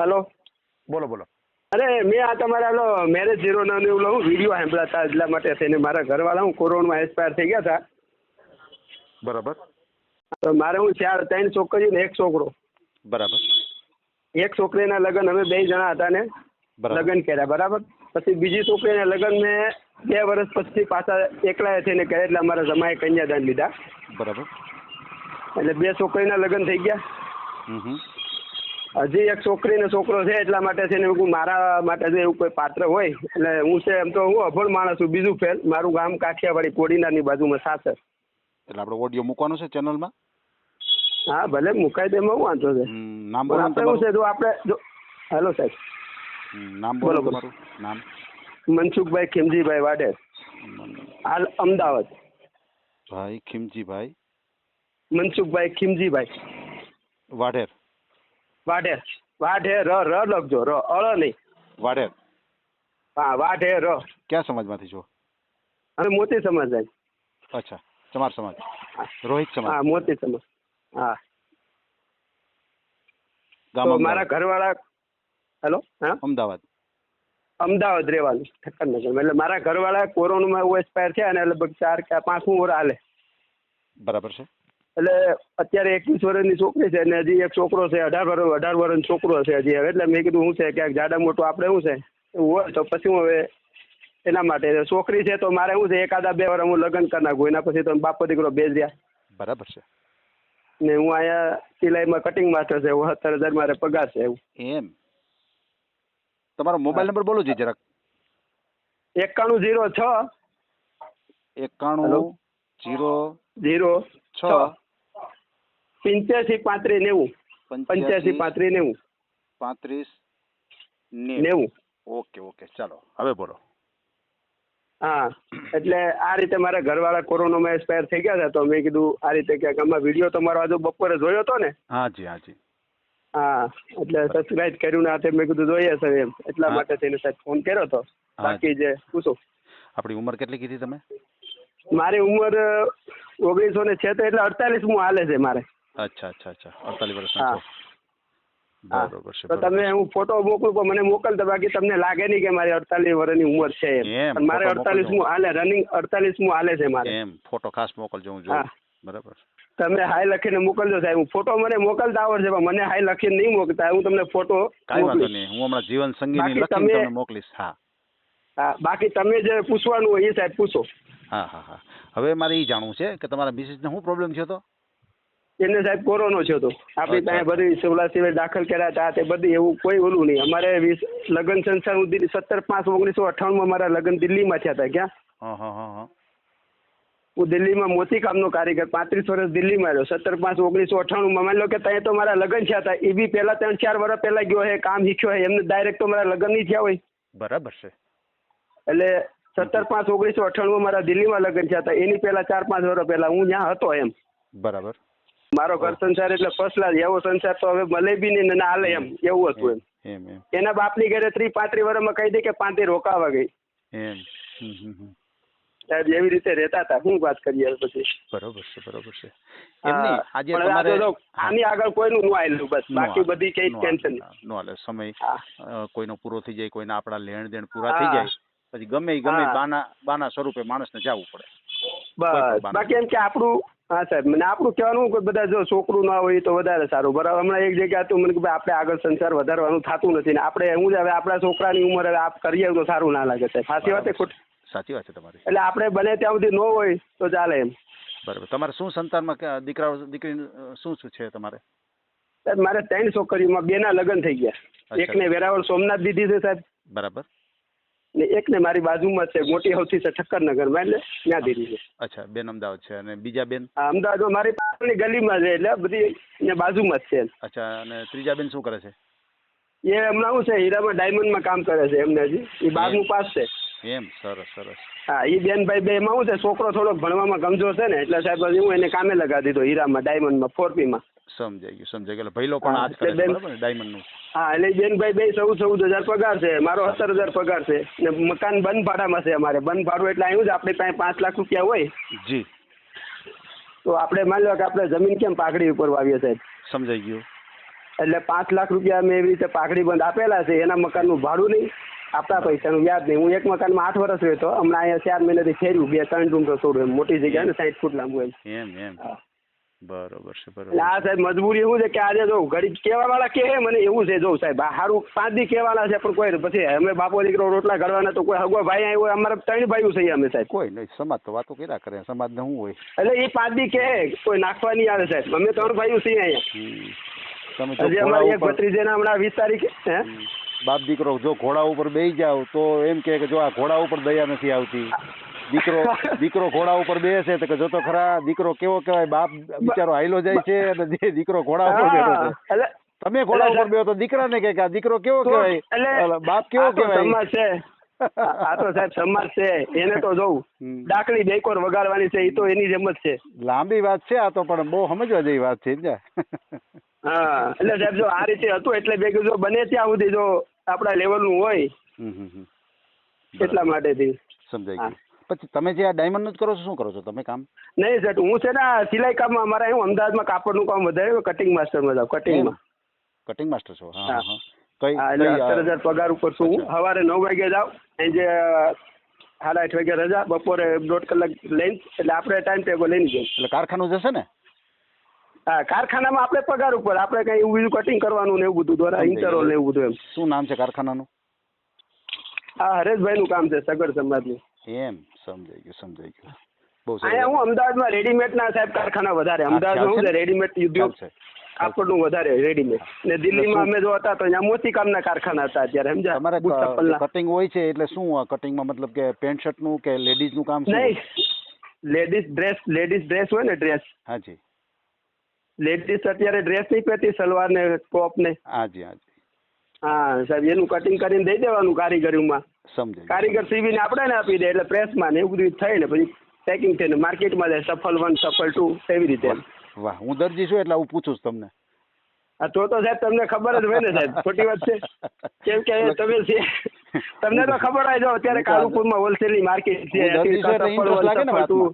Hello. બોલો બોલો. અરે મેં આ તમારા લો મેરેજ ઝીરો ના એવું લઉં વીડિયો સાંભળ્યા હતા એટલા માટે થઈને મારા ઘરવાળા હું કોરોનામાં એક્સપાયર થઈ ગયા હતા. બરાબર. તો મારે હું ચાર ત્રણ છોકરીઓ ને એક છોકરો. બરાબર. એક છોકરીના લગ્ન અમે બે જણા હતા ને લગ્ન કર્યા બરાબર? પછી બીજી છોકરીના લગ્ન મેં બે વર્ષ પછી પાછા એકલા થઈને કર્યા એટલે અમારા જમાએ કન્યાદાન લીધા. બરાબર. એટલે બે છોકરીના લગ્ન થઈ ગયા. હજી એક છોકરી ને છોકરો છે એટલા માટે છે ને હું મારા માટે છે એવું કોઈ પાત્ર હોય એટલે હું છે એમ તો હું અભણ માણસ છું બીજું ફેલ મારું ગામ કાઠિયાવાડી કોડીનારની બાજુમાં સાસર. એટલે આપણે ઓડિયો મૂકવાનો છે ચેનલમાં? હા ભલે મુકાઈ દે એમાં વાંધો છે. નામ બોલો શું છે જો આપણે જો હેલો સાહેબ. નામ બોલો. તમારું. નામ. મનસુખભાઈ ખીમજીભાઈ વાડેર. હાલ અમદાવાદ. ભાઈ ખીમજીભાઈ. મનસુખભાઈ ખીમજીભાઈ. વાઢેર વાઢેર વાઢેર ર ર લખજો. ર અળ નહીં. વાઢેર હા વાઢેર ર. ક્યાં સમાજમાંથી છો? અને મોતી સમાજ જાય અચ્છા. ચમાર સમાજ. રોહિત સમાજ. હા મોતી સમાજ. હા. તો મારા. ઘરવાળા હેલો? હા? અમદાવાદ. અમદાવાદ રહેવાનું ઠક્કરનગર એટલે મારા ઘરવાળા કોરોનામાં એવું એક્સપાયર થયા અને લગભગ ચાર કે પાંચમું વર્ષ હાલે. બરાબર છે. એટલે અત્યારે એકવીસ વર્ષની છોકરી છે અને હજી એક છોકરો છે અઢાર વર્ષ અઢાર વર્ષનો છોકરો છે હજી હવે. એટલે મેં કીધું શું છે ક્યાંક જાડા મોટું આપણે શું છે? એવું હોય તો પછી હું હવે એના માટે. છોકરી છે તો મારે શું છે એકાદા બે વાર હું લગ્ન કરી નાખું. એના પછી તો બાપો દીકરો બે રહ્યા. બરાબર છે. ને હું અહીંયા સિલાઈમાં કટિંગ માસ્ટર છે હું સત્તર હજાર મારે પગાર છે એવું. એમ. તમારો મોબાઈલ નંબર બોલો જી જરાક. એકાણું જીરો છ. એકાણું જીરો જીરો છ. પંચ્યાસી પાંત્રીસ નેવું. પંચ્યાસી પાંત્રીસ નેવું. પાંત્રીસ નેવું. ઓકે ઓકે ચાલો હવે બોલો. હા એટલે આ રીતે મારા ઘરવાળા કોરોનામાં એક્સપાયર થઈ ગયા હતા તો મેં કીધું આ રીતે ક્યાંક આમાં વીડિયો તમારો આજે બપોરે જોયો હતો ને? હા હાજી. હા એટલે સબસ્ક્રાઇબ કર્યું ને હાથે મેં કીધું જોઈએ છે એમ. એટલા માટે થઈને સાહેબ ફોન કર્યો હતો બાકી જે પૂછો. આપણી ઉંમર કેટલી કીધી તમે? મારી ઉંમર ઓગણીસો ને છે એટલે અડતાલીસ હું હાલે છે મારે. અચ્છા અચ્છા અચ્છા. અડતાલીસ વર્ષના છો. બરોબર છે તો તમે હું ફોટો મોકલું પણ મને મોકલતા બાકી તમને લાગે નહીં કે મારી અડતાલીસ વર્ષની ઉંમર છે એમ. મારે અડતાલીસ મુ હાલે રનિંગ અડતાલીસ મુ હાલે છે મારે. એમ ફોટો ખાસ મોકલજો હું જોઉં. બરાબર તમે હાય લખીને મોકલજો સાહેબ. ફોટો મને મોકલતા આવડશે પણ મને હાય લખીને નહીં મોકલતા. હું તમને ફોટો કાંઈ વાંધો નહીં. હું હમણાં જીવન સંગીની લખીને તમને મોકલીશ. હા. હા બાકી તમે જે પૂછવાનું હોય એ સાહેબ પૂછો. હા હા હા. હવે મારે એ જાણવું છે કે તમારા મિસિસને શું પ્રોબ્લેમ થયો હતો? એને સાહેબ કોરોનો છે તો આપણી ત્યાં બધી સોલા સિવાય દાખલ કર્યા હતા તે બધી એવું કોઈ ઓલું નહીં. અમારે વીસ લગ્ન સંસાર હું દિલ્હી સત્તર પાંચ ઓગણીસો અઠ્ઠાણુંમાં મારા લગ્ન દિલ્હીમાં થયા હતા ક્યાં? હા દિલ્હીમાં મોતી કામનો કારીગર પાંત્રીસ વર્ષ દિલ્હીમાં રહ્યો. સત્તર પાંચ ઓગણીસો અઠ્ઠાણુંમાં માની લો કે ત્યાં તો મારા લગ્ન થયા હતા. એ બી પહેલા ત્રણ ચાર વર્ષ પહેલા ગયો હે કામ શીખ્યો હે એમને ડાયરેક્ટ તો મારા લગ્ન નહીં થયા હોય. બરાબર છે. એટલે સત્તર પાંચ ઓગણીસો અઠ્ઠાણુંમાં મારા દિલ્હીમાં લગ્ન થયા હતા. એની પહેલા ચાર પાંચ વર્ષ પહેલા હું ત્યાં હતો એમ. બરાબર. મારો ઘર સંસાર એટલે ક્લાસ એવો સંસાર તો હવે મળે બી નહીં ને હાલે એમ એવું હતું એમ. એના બાપની ઘરે ત્રી પાંત્રી વર્ષમાં કહી દે કે પાંત્રી રોકાવા ગઈ. એમ. સાહેબ એવી રીતે રહેતા હતા. શું વાત કરીએ પછી. બરોબર છે બરોબર છે. આજે તમારે આની આગળ કોઈનું નું આવેલું બસ. બાકી બધી કઈ ટેન્શન નો આલે સમય કોઈનો પૂરો થઈ જાય કોઈના આપણા લેણ દેણ પૂરા થઈ જાય પછી ગમે ગમે બાના બાના સ્વરૂપે માણસને જવું પડે. બસ. બાકી એમ કે આપણું હા સાહેબ. મને આપણું કહેવાનું કે બધા જો છોકરું ના હોય તો વધારે સારું. બરાબર. હમણાં એક જગ્યા હતું મને કે ભાઈ આપણે આગળ સંસાર વધારવાનું થતું નથી ને આપણે હું જ હવે આપણા છોકરાની ઉંમર હવે આપ કરીએ તો સારું ના લાગે સાહેબ. સાચી વાત ખોટ? સાચી વાત છે તમારી. એટલે આપણે બને ત્યાં સુધી ન હોય તો ચાલે એમ. બરાબર. તમારે શું સંતાનમાં દીકરા દીકરી શું શું છે તમારે? સાહેબ મારે ત્રણ છોકરીઓમાં બેના લગ્ન થઈ ગયા. એકને વેરાવળ સોમનાથ દીધી છે સાહેબ. બરાબર. ને એકને મારી બાજુમાં છે મોટી સૌથી છે ઠક્કરનગરમાં એટલે ત્યાં દીધી છે. અચ્છા બેન અમદાવાદ છે અને બીજા બેન? હા, અમદાવાદમાં મારી પાછળની ગલીમાં છે એટલે બધી અહીંયા બાજુમાં જ છે અચ્છા અને ત્રીજા બેન શું કરે છે? એ હમણાં શું છે હીરામાં ડાયમંડમાં કામ કરે છે એમને હજી. એ બારમું પાસ છે. એમ? સરસ સરસ. હા એ બેનભાઈ બે એમાં શું છે છોકરો થોડોક ભણવામાં કમજોર છે ને એટલે સાહેબ હું એને કામે લગાવી દીધો હીરામાં ડાયમંડમાં ફોરપીમાં સમજાઈ ગયું સમજાઈ ગયું. ભૈલો પણ આજ કરે છે બરાબર ને? હા એટલે બેનભાઈ બે ચૌદ ચૌદ હજાર પગાર છે મારો સત્તર હજાર પગાર છે. ને મકાન બંધ ભાડામાં છે અમારે બંધ ભાડું એટલે આવ્યું જ આપણે પાસે પાંચ લાખ રૂપિયા હોય. જી. તો આપણે માની લો કે આપણે જમીન કેમ પાઘડી ઉપર વાવીએ સાહેબ? સમજાઈ ગયું. એટલે પાંચ લાખ રૂપિયા મેં એવી રીતે પાઘડી બંધ આપેલા છે એના મકાનનું ભાડું નહીં આપણા પૈસાનું વ્યાજ નહીં. હું એક મકાનમાં આઠ વર્ષ રહેતો હમણાં અહીંયા ચાર મહિનાથી ફેર્યું બે ત્રણ રૂમ તો છોડું એમ મોટી જગ્યા ને સાઈઠ ફૂટ લાંબુ એમ. એમ એમ. બરોબર છે બરોબર આ સાહેબ મજબૂરી એવું છે કે આજે જો ગરીબ કહેવા વાળા કે મને એવું છે જો સાહેબ સારું પાંચ દી કહેવાના છે પણ કોઈ પછી અમે બાપો દીકરો રોટલા ઘડવાના તો કોઈ હગો ભાઈ આવ્યો અમારે ત્રણ ભાઈઓ છે અમે સાહેબ. કોઈ નહીં સમાજ તો વાતો કર્યા કરે સમાજને શું હોય? એટલે એ પાંચ દી કહે કોઈ નાખવા નહીં આવે સાહેબ. અમે ત્રણ ભાઈઓ છીએ અહીંયા. હજી અમારે અમારી એક ભત્રીજે ના હમણાં વીસ તારીખે હે? બાપ દીકરો જો ઘોડા ઉપર બેસી જાવ તો એમ કે જો આ ઘોડા ઉપર દયા નથી આવતી. દીકરો દીકરો ઘોડા ઉપર બેસે તો કે જો તો ખરા દીકરો કેવો કહેવાય? બાપ બિચારો હાઈલો જાય છે અને જે દીકરો ઘોડા ઉપર બેઠો છે. તમે ઘોડા ઉપર બેહો તો દીકરાને કે આ દીકરો કેવો કહેવાય? બાપ કેવો કહેવાય? આ તો સાહેબ સમાજ છે. એને તો જોઉં. ડાકડી બેકોર વગાડવાની છે એ તો એની જેમ જ છે. લાંબી વાત છે આ તો પણ બહુ સમજવા જેવી વાત છે હા એટલે સાહેબ જો આ રીતે હતું એટલે ભેગું જો બને ત્યાં સુધી જો આપણા લેવલનું હોય. એટલા માટેથી. સમજાય ગયું. પછી તમે જે આ ડાયમંડનું જ કરો છો શું કરો છો તમે કામ? નહીં સર હું છે ને આ સિલાઈ કામમાં અમારા હું અમદાવાદમાં કાપડનું કામ વધારે કટિંગ માસ્ટરમાં જાઉં કટિંગમાં કટિંગ માસ્ટર છો? હા હા. કઈ એટલે સત્તર હજાર પગાર ઉપર છું હું. સવારે નવ વાગે જાઉં અહીં જે સાડા આઠ વાગે રજા બપોરે દોઢ કલાક લઈને એટલે આપણે ટાઈમ ટેબલ લઈને જઈએ. એટલે કારખાનું જશે ને? હા કારખાનામાં આપણે પગાર ઉપર આપણે કઈ એવું બીજું કટિંગ કરવાનું ને એવું બધું દ્વારા ઇન્ટરવલ ને એવું બધું એમ. શું નામ છે કારખાનાનું? આ હરેશભાઈ નું કામ છે સગર સમાજનું. એમ. સમજાઈ ગયું સમજાઈ ગયું. બહુ અહીંયા હું અમદાવાદમાં રેડીમેડના સાહેબ કારખાના વધારે. અમદાવાદમાં શું છે રેડીમેડ ઉદ્યોગ કાપડનું વધારે રેડીમેડ ને દિલ્હીમાં અમે જો હતા તો અહીંયા મોતી કામના કારખાના હતા અત્યારે સમજા તમારે કટિંગ હોય છે એટલે શું કટિંગમાં મતલબ કે પેન્ટ શર્ટનું કે લેડીઝનું કામ નહીં. લેડીઝ ડ્રેસ લેડીઝ ડ્રેસ હોય ને ડ્રેસ હાજી લેડીઝ અત્યારે ડ્રેસ નહીં પહેરતી સલવાર ને ટોપ ને. હાજી હાજી હા સાહેબ એનું કટિંગ કરીને દઈ દેવાનું કારીગરીમાં સમજાઈ ગયું. કારીગર સીવીને આપણે આપી દે એટલે પ્રેસમાં ને એવું બધું ને પછી પેકિંગ થઈને માર્કેટમાં જાય સફલ વન સફલ ટુ એવી રીતે વાહ હું દરજી છું એટલે હું પૂછું છું તમને. હા તો તો સાહેબ તમને ખબર જ હોય ને સાહેબ ખોટી વાત છે. કેમ કે તમે તમને તો ખબર હોય જો અત્યારે કાલુપુરમાં હોલસેલની માર્કેટ છે હું દર્દી છું એટલે ઇન્ટરેસ્ટ લાગે ને વાતમાં.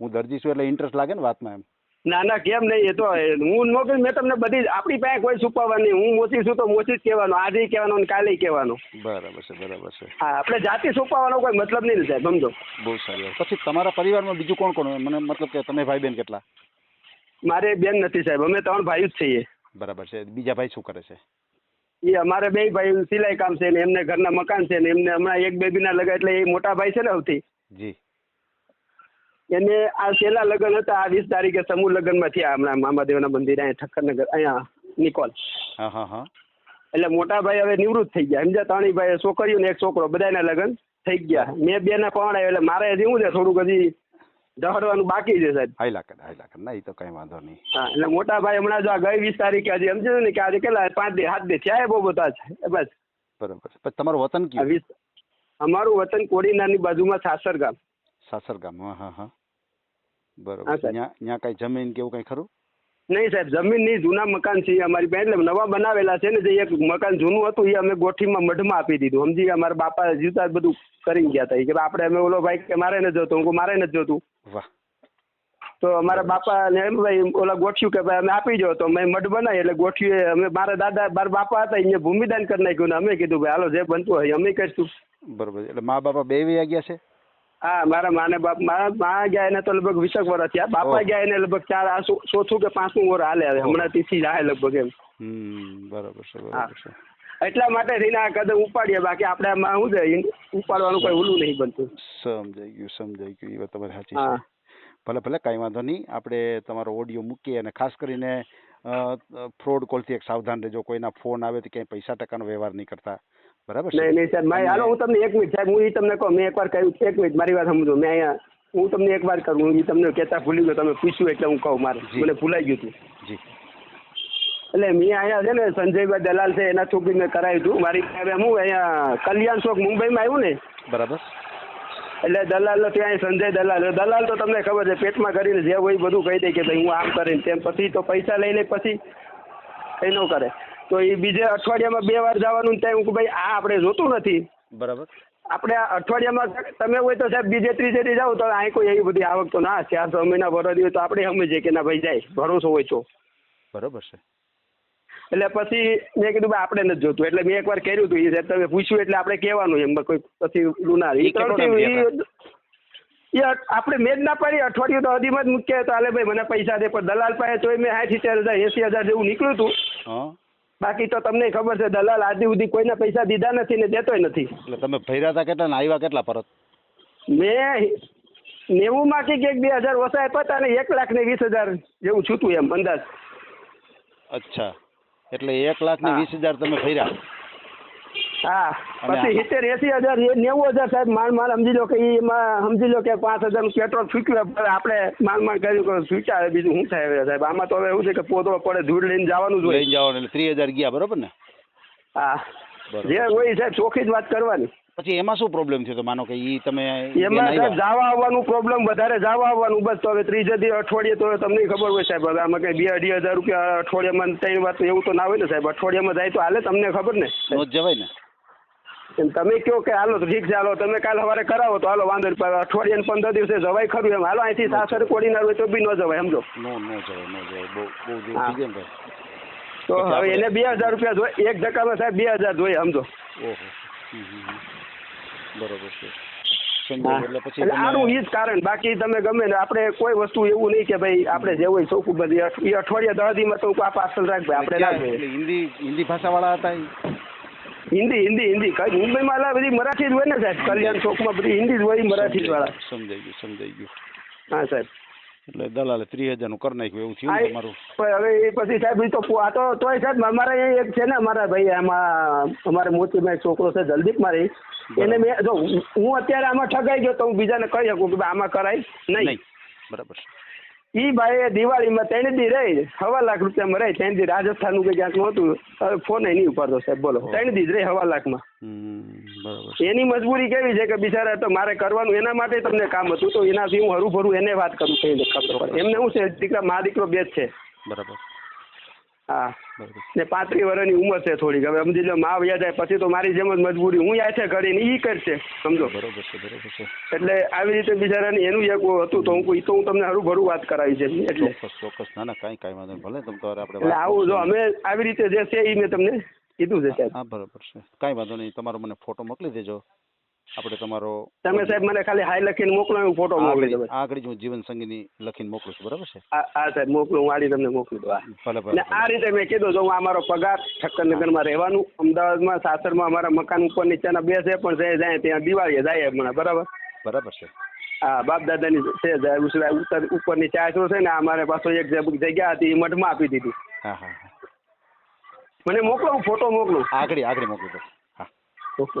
હું? દરજી છું એટલે ઇન્ટરેસ્ટ લાગે ને વાતમાં એમ. ના ના કેમ નહીં એ તો હું નોકરી મેં તમને બધી આપણી પાસે કોઈ છુપાવવા નહીં. હું મોચી છું તો મોચી જ કહેવાનું આજે કહેવાનું કાલે કહેવાનું. બરાબર છે બરાબર છે. હા આપણે જાતિ છુપાવવાનો કોઈ મતલબ નહીં સાહેબ સમજો. બહુ સારી પછી તમારા પરિવારમાં બીજું કોણ કોણ હોય? મને મતલબ કે તમે ભાઈ બેન કેટલા? મારે બેન નથી સાહેબ અમે ત્રણ ભાઈ જ છીએ. બરાબર છે. બીજા ભાઈ શું કરે છે? એ અમારે બે ભાઈ સિલાઈ કામ છે ને એમને ઘરના મકાન છે ને એમને હમણાં એક બેબીના લગન એટલે એ મોટા ભાઈ છે ને સૌથી. જી. એને આ છેલ્લા લગ્ન હતા આ વીસ તારીખે સમૂહ લગ્નમાં થયા હમણાં મામાદેવના મંદિર અહીંયા ઠક્કરનગર અહીંયા નિકોલ. એટલે મોટા ભાઈ હવે નિવૃત્ત થઈ ગયા. સમજ્યા ત્રણેય ભાઈ છોકરીઓ ને એક છોકરો બધાના લગ્ન થઈ ગયા. મેં બે ના પવાડાય એટલે મારે હજી હું છે? થોડુંક હજી દહડવાનું બાકી છે સાહેબ. હાઈ લાકડ હાઈ લાકડ. ના એ તો કઈ વાંધો નહીં. હા એટલે મોટા ભાઈ હમણાં જો આ ગઈ વીસ તારીખે હજી સમજે ને કે આજે કેટલા પાંચ દે સાત દે થયા બહુ બધા છે બસ. બરોબર. છે તમારું વતન કયું? અમારું વતન કોડીનારની બાજુમાં સાસર ગામ. સાસરગામ હા હા હા, બરોબર. ત્યાં કઈ જમીન કે એવું કઈ ખરું? નહીં સાહેબ જમીન નહીં જૂના મકાન છે અમારી પાસે એટલે નવા બનાવેલા છે ને જે એક મકાન જૂનું હતું એ અમે ગોઠીમાં મઢમાં આપી દીધું. સમજી ગયા મારા બાપા જીવતા બધું કરી ગયા હતા. કે આપણે અમે ઓલો ભાઈ કે મારે નથી જોતું હું મારે નથી જોતું. વાહ. તો અમારા બાપા ને એમ ભાઈ ઓલા ગોઠ્યું કે ભાઈ અમે આપી જાઓ તો અમે મઢ બનાવી એટલે ગોઠ્યું અમે મારા દાદા મારા બાપા હતા એને ભૂમિદાન કરી નાખ્યું ને અમે કીધું ભાઈ હાલો જે બનતું હોય એ અમે કરીશું. બરોબર. એટલે મા બાપા બે ગયા છે? હા મારા માને બાપ મારા મા ગયા એને તો લગભગ વીસક વર્ષ થયા. બાપા ગયા એને લગભગ ચાર આ ચોથું કે પાંચમું વર્ષ હાલે હવે. હમણાં તીથી જાય લગભગ એમ. બરાબર. છે એટલા માટે થઈને આ કદમ ઉપાડીએ. બાકી આપણે આમાં શું છે ઉપાડવાનું કોઈ ઓલું નહીં બનતું. સમજાઈ ગયું સમજાઈ ગયું. એ વાત તમારી સાચી છે. ભલે ભલે કાંઈ વાંધો નહીં. આપણે તમારો ઓડિયો મૂકીએ અને ખાસ કરીને ફ્રોડ કોલથી એક સાવધાન રહેજો. કોઈના ફોન આવે તો ક્યાંય પૈસા ટકાનો વ્યવહાર નહીં કરતા. બરાબર નહીં નહીં સાહેબ મારી હાલો હું તમને એક મિનિટ સાહેબ હું એ તમને કહું મેં એકવાર કહ્યું એક મિનિટ મારી વાત સમજો મેં અહીંયા હું તમને એક વાર કરું હું તમને કહેતા ભૂલી ગયો તમે પૂછ્યું એટલે હું કહું મારે મને ભૂલાઈ ગયું હતું. જી. એટલે મેં અહીંયા છે ને સંજયભાઈ દલાલ છે એના છોકરી મેં કરાવ્યું હતું. મારી હું અહીંયા કલ્યાણ ચોક મુંબઈમાં આવ્યું ને બરાબર. એટલે દલાલ ત્યાં સંજય દલાલ. દલાલ તો તમને ખબર છે પેટમાં કરીને જે હોય બધું કહી દે કે ભાઈ હું આમ કરીને તેમ. પછી તો પૈસા લઈને પછી કઈ ન કરે. તો એ બીજે અઠવાડિયામાં બે વાર જવાનું ત્યાં હું ભાઈ આ આપણે જોતું નથી. બરાબર. આપણે આ અઠવાડિયામાં તમે હોય તો સાહેબ બીજે ત્રીજે દી જાઓ તો અહીં કોઈ એવી બધી આવક તો ના ચાર છ મહિના ભરવા હોય તો આપણે સમજીએ કે ના ભાઈ જાય ભરોસો હોય છો બરાબર છે. એટલે પછી મેં કીધું ભાઈ આપણે નથી જોતું. એટલે મેં એકવાર કર્યું હતું એ સાહેબ તમે પૂછ્યું એટલે આપણે કહેવાનું એમ કોઈ પછી લુના એ આપણે મેં જ ના પાડી અઠવાડિયું તો હદીમાં જ મૂક્યા તો હાલે ભાઈ મને પૈસા દે પણ દલાલ પાસે તો મેં સાઠ સિત્તેર હજાર એસી હજાર જેવું નીકળ્યું હતું બાકી તો તમને ખબર છે દલાલ આદિ સુધી કોઈના પૈસા દીધા નથી ને દેતોય નથી. એટલે તમે ફેર્યા હતા કેટલા ને આવ્યા કેટલા પરત? મેં નેવું કે એક બે હજાર ઓછા આપ્યા હતા અને એક લાખ ને વીસ હજાર જેવું છૂટું એમ અંદાજ. અચ્છા. એટલે એક લાખ ને વીસ હજાર તમે ભર્યા? હા. પછી સિત્તેર એસી હજાર નેવું હજાર સાહેબ માલ માલ સમજી લો કે એમાં સમજી લો કે પાંચ હજાર પેટ્રોલ ફૂક્યું આપણે માલ માલ કર્યું કે ફૂક્યા બીજું શું થાય સાહેબ? આમાં તો હવે એવું છે કે પોતળો પડે ધૂળ લઈને જવાનું જોઈએ લઈને જવાનું એટલે ત્રીસ હજાર ગયા બરોબર ને? હા. જે હોય સાહેબ ચોખ્ખી જ વાત કરવાની. પછી એમાં શું પ્રોબ્લેમ થયો માનો કે ઈ તમે એમાં સાહેબ જવા આવવાનું પ્રોબ્લેમ વધારે જવા આવવાનું બસ તો હવે ત્રીજે દી અઠવાડિયે તો તમને ખબર હોય સાહેબ. હવે આમાં કઈ બે અઢી હજાર રૂપિયા અઠવાડિયામાં ત્રણ વાત એવું તો ના હોય ને સાહેબ. અઠવાડિયામાં જાય તો હાલે તમને ખબર ને? જવાય ને? તમે કયો કે હાલો ઠીક છે હાલો તમે કાલ સવારે કરાવો તો હાલો વાંધો અઠવાડિયા પંદર દિવસે જવાય ખરું એમ. હાલો અહીંથી સાસર કોડી ના તો બી ન જવાય સમજો. નો નો જવાય નો જવાય. બહુ બહુ દૂર હા. થઈ જાય ને ભાઈ. તો હવે એને બે હજાર રૂપિયા જોઈએ એક ધક્કામાં સાહેબ બે હજાર જોઈએ સમજો. ઓહો. બરોબર છે. આનું ઈ જ કારણ બાકી તમે ગમે ને આપણે કોઈ વસ્તુ એવું નહીં કે ભાઈ આપણે જે હોય ચોખ્ખું બધી અઠ- અઠવાડિયા દસમાં તો આ પાર્સલ રાખ ભાઈ આપણે એટલે હિન્દી ભાષા વાળા હતા? હિન્દી હિન્દી હિન્દી. કઈ મુંબઈમાં અલા બધી મરાઠી જ હોય ને સાહેબ કલ્યાણ ચોકમાં બધી હિન્દી જ હોય મરાઠી વાળા. સમજાઈ ગયું સમજાઈ ગયું. હા સાહેબ. એટલે દલાલે ત્રીસ હજારનું કરી નાખ્યું એવું થયું તમારું? હવે એ પછી સાહેબ તો આ તો તોય સાહેબ અમારે એક છે ને અમારા ભાઈ આમાં અમારે મોતીભાઈ છોકરો છે જલ્દી મારી એને મેં જો હું- અત્યારે આમાં ઠગાઈ ગયો તો હું બીજાને કહી શકું કે આમાં કરાય નહીં. બરાબર ઈ ભાઈ દિવાળીમાં ત્રણ દી રહી હવા લાખ રૂપિયામાં રહી ત્રણ દી રાજસ્થાનનું કે ક્યાંકનું હવે ફોન નહીં ઉપાડતો સાહેબ બોલો. ત્રણ દી જ રહી હવા લાખમાં. એની મજબૂરી કેવી છે કે બિચારા તો મારે કરવાનું એના માટે તમને કામ હતું. તો એનાથી હું હરું ભરું એને વાત કરું કઈ ખબર પડે. એમને શું છે દીકરા મા દીકરો બે જ છે. બરાબર. હા. ને પાંત્રીસ વર્ષની ઉંમર છે થોડીક. હવે સમજી લો મા વ્યા જાય પછી તો મારી જેમ જ મજબૂરી હું યા છે કરીને ઈ કરશે સમજો? બરોબર છે બરોબર છે. એટલે આવી રીતે બિચારાને એનું એક હતું તો હું તો હું તમને હરું ભરું વાત કરાવી છે એટલે. ચોક્કસ ચોક્કસ. ના ના કાંઈ કાંઈ વાંધો ભલે તમે તો આપણે એટલે આવું જો અમે આવી રીતે જે છે એ મેં તમને કીધું છે સાહેબ. હા બરોબર છે. કાંઈ વાંધો નહીં. તમારો મને ફોટો મોકલી દેજો. આપણે તમારો તમે સાહેબ મને ખાલી હાઈ લખીને મોકલો હું ફોટો મોકલી દઉં આગળ હું જીવન સંગીની લખીને મોકલું છું બરાબર છે? હા સાહેબ મોકલું હું આડી તમને મોકલી દઉં ભલે ભલે આ રીતે મેં કીધું જો હું અમારો પગાર ઠક્કરનગરમાં રહેવાનું અમદાવાદમાં સાસરમાં અમારા મકાન ઉપર નીચેના બે છે પણ જાય જાય ત્યાં દિવાળીએ જાય હમણાં બરાબર? બરાબર છે. હા બાપ દાદાની છે ઉપરની ચાસો છે ને અમારે પાછો એક જગ્યા હતી એ મઠમાં આપી દીધી. હા હા હા. મને મોકલો હું ફોટો મોકલું. આગળ આગળ મોકલું હા. ઓકે.